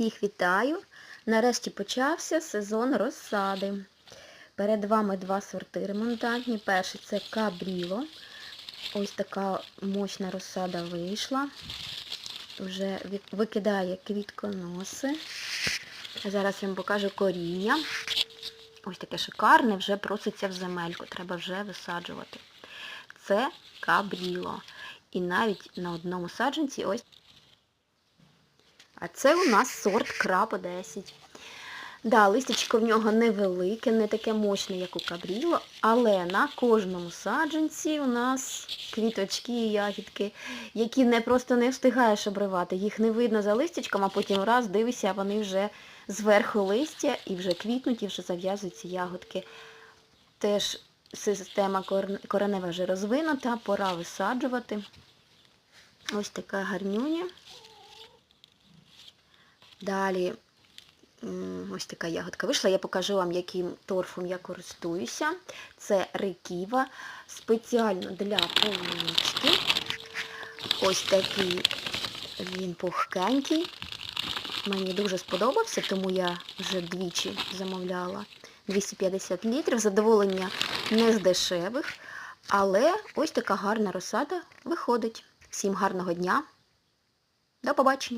Всіх вітаю! Нарешті почався сезон розсади. Перед вами два сорти ремонтантні. Перший це Кабріло. Ось така мощна розсада вийшла. Вже викидає квітконоси. Зараз я вам покажу коріння. Ось таке шикарне, вже проситься в земельку. Треба вже висаджувати. Це кабріло. І навіть на одному саджанці ось а це у нас сорт краб 10. Да, листячко в нього невелике, не таке мощне, як у кабріло, але на кожному саджанці у нас квіточки і ягідки, які не просто не встигаєш обривати. Їх не видно за листячком, а потім раз дивишся, вони вже зверху листя і вже квітнуть, і вже зав'язуються ягодки. Теж система коренева вже розвинута, пора висаджувати. Ось така гарнюня. Далі ось така ягодка вийшла. Я покажу вам, яким торфом я користуюся. Це реківа спеціально для полунички. Ось такий він пухкенький. Мені дуже сподобався, тому я вже двічі замовляла 250 літрів. Задоволення не з дешевих, але ось така гарна розсада виходить. Всім гарного дня. До побачення!